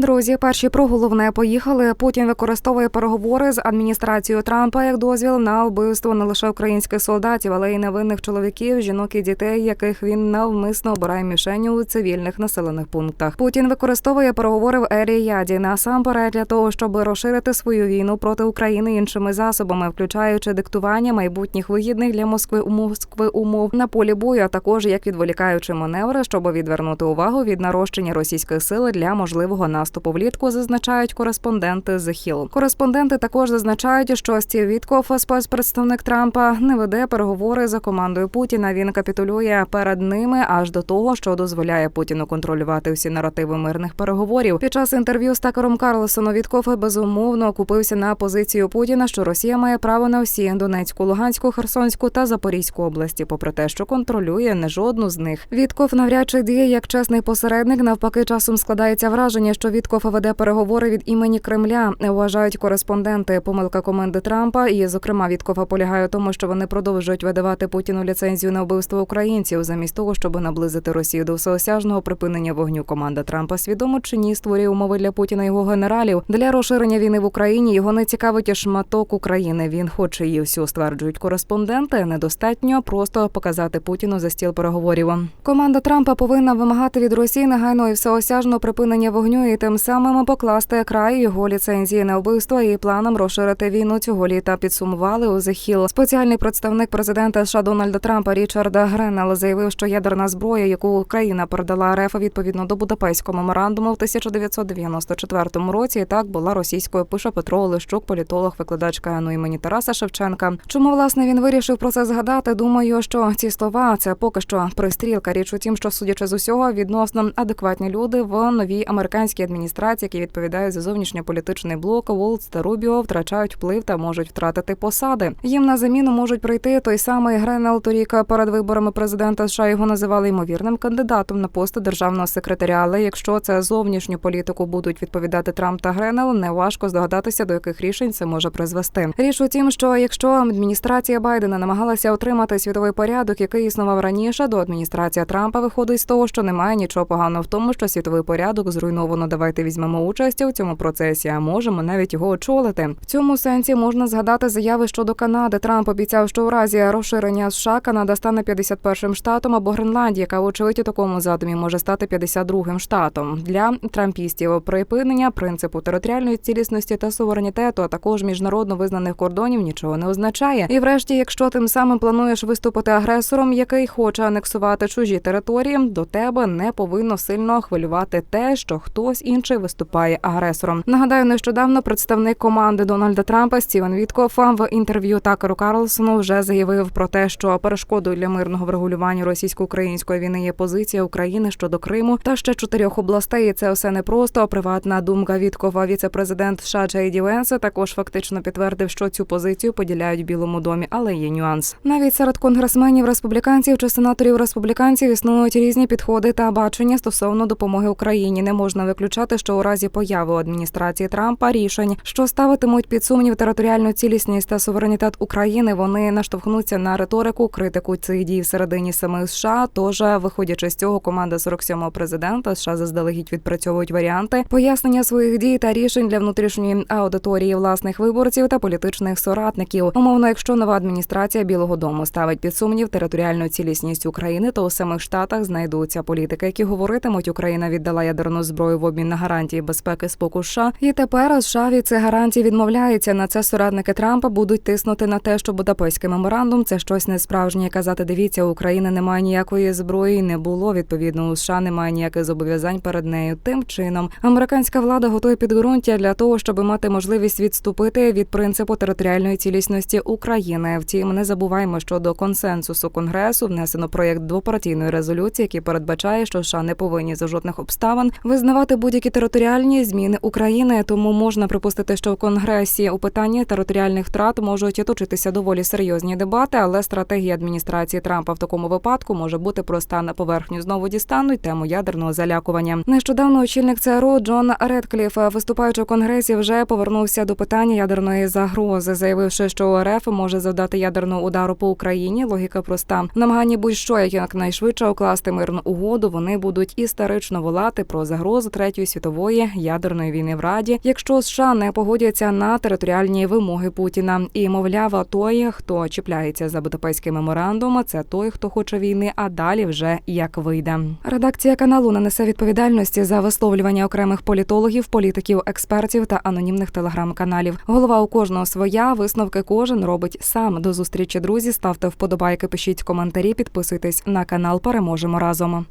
Друзі, перші про головне поїхали. Путін використовує переговори з адміністрацією Трампа як дозвіл на вбивство не лише українських солдатів, але й невинних чоловіків, жінок і дітей, яких він навмисно обирає мішенью у цивільних населених пунктах. Путін використовує переговори в ері Яді насамперед для того, щоб розширити свою війну проти України іншими засобами, включаючи диктування майбутніх вигідних для Москви у Москви умов на полі бою, а також як відволікаючи маневри, щоб відвернути увагу від нарощення російських сил для можливого наступу влітку, зазначають кореспонденти з Hill. Кореспонденти також зазначають, що Стів Вітков, спецпредставник Трампа, не веде переговори за командою Путіна. Він капітулює перед ними аж до того, що дозволяє Путіну контролювати всі наративи мирних переговорів. Під час інтерв'ю з Такером Карлсоном Вітков безумовно окупився на позицію Путіна, що Росія має право на всі Донецьку, Луганську, Херсонську та Запорізьку області, попри те, що контролює не жодну з них. Вітков навряд чи діє як чесний посередник. Навпаки, часом складається враження, що Вітков веде переговори від імені Кремля. Вважають кореспонденти. Помилка команди Трампа і, зокрема, Віткова полягає у тому, що вони продовжують видавати Путіну ліцензію на вбивство українців, замість того, щоб наблизити Росію до всеосяжного припинення вогню. Команда Трампа свідомо чи ні створює умови для Путіна і його генералів для розширення війни в Україні. Його не цікавить і шматок України. Він хоче її всю, стверджують кореспонденти. Недостатньо просто показати Путіну за стіл переговорів. Команда Трампа повинна вимагати від Росії негайного і всеосяжного припинення вогню і тим самим покласти край його ліцензії на вбивство і планом розширити війну цього літа. Підсумували у Hill. Спеціальний представник президента США Дональда Трампа Річарда Гренел заявив, що ядерна зброя, яку Україна передала РФ відповідно до Будапештського меморандуму в 1994 році, і так була російською. Пише Петро Олещук, політолог, викладач КНУ імені Тараса Шевченка. Чому власне він вирішив про це згадати? Думаю, що ці слова це поки що пристрілка. Річ у тім, що судячи з усього, відносно адекватні люди в новій американській адміністрації, які відповідають за зовнішньополітичний блок, Волц та Рубіо втрачають вплив та можуть втратити посади. Їм на заміну можуть прийти той самий Гренел торік перед виборами президента США. Його називали ймовірним кандидатом на пост державного секретаря. Але якщо це зовнішню політику будуть відповідати Трамп та Гренел, не важко здогадатися, до яких рішень це може призвести. Річ у тім, що якщо адміністрація Байдена намагалася отримати світовий порядок, який існував раніше, до адміністрація Трампа виходить з того, що немає нічого поганого в тому, що світовий порядок зруйновано. Давайте візьмемо участь у цьому процесі, а можемо навіть його очолити. В цьому сенсі можна згадати заяви щодо Канади. Трамп обіцяв, що у разі розширення США Канада стане 51-м штатом або Гренландія, яка вочевидь у такому задумі може стати 52-м штатом для трампістів. Припинення принципу територіальної цілісності та суверенітету, а також міжнародно визнаних кордонів нічого не означає. І, врешті, якщо тим самим плануєш виступити агресором, який хоче анексувати чужі території, до тебе не повинно сильно хвилювати те, що хтось інший виступає агресором. Нагадаю, нещодавно представник команди Дональда Трампа Стівен Віткоф в інтерв'ю Такеру Карлсону вже заявив про те, що перешкодою для мирного врегулювання російсько-української війни є позиція України щодо Криму та ще чотирьох областей. І Це все не просто приватна думка Віткова. Віце-президент США Джей Ді Венс також фактично підтвердив, що цю позицію поділяють в Білому домі, але є нюанс. Навіть серед конгресменів республіканців чи сенаторів республіканців існують різні підходи та бачення стосовно допомоги Україні. Не можна виключати, що у разі появи у адміністрації Трампа рішень, що ставитимуть під сумнів територіальну цілісність та суверенітет України, вони наштовхнуться на риторику, критику цих дій всередині самих США. Тож, виходячи з цього, команда 47-го президента США заздалегідь відпрацьовують варіанти пояснення своїх дій та рішень для внутрішньої аудиторії власних виборців та політичних соратників. Умовно, якщо нова адміністрація Білого Дому ставить під сумнів територіальну цілісність України, то у самих штатах знайдуться політики, які говоритимуть, Україна віддала ядерну зброю в обмін на гарантії безпеки споку США. І тепер США від цих гарантій відмовляється. На це соратники Трампа будуть тиснути на те, що Будапештський меморандум це щось несправжнє. Казати, дивіться, України немає ніякої зброї, не було відповідно. У США немає ніяких зобов'язань перед нею. Тим чином американська влада готує підґрунтя для того, щоб мати можливість відступити від принципу територіальної цілісності України. Втім, не забуваємо, що до консенсусу конгресу внесено проєкт двопартійної резолюції, який передбачає, що США не повинні за жодних обставин визнавати будь-які територіальні зміни України. Тому можна припустити, що в конгресі у питанні територіальних втрат можуть точитися доволі серйозні дебати, але стратегія адміністрації Трампа в такому випадку може бути проста на поверхню. Знову дістануть тему ядерного залякування. Нещодавно очільник ЦРУ Джон Редкліф, виступаючи в конгресі, вже повернувся до питання ядерної загрози, заявивши, що РФ може завдати ядерного удару по Україні. Логіка проста в намаганні будь-що якнайшвидше укласти мирну угоду. Вони будуть історично волати про загрозу третьої світової ядерної війни в Раді, якщо США не погодяться на територіальні вимоги Путіна. І мовляв, той, хто чіпляється за Будапештський меморандум, це той, хто хоче війни, а далі вже як вийде. Редакція каналу не несе відповідальності за висловлювання окремих політологів, політиків, експертів та анонімних телеграм-каналів. Голова у кожного своя висновки кожен робить сам. До зустрічі, друзі. Ставте вподобайки, пишіть коментарі, підписуйтесь на канал. Переможемо разом.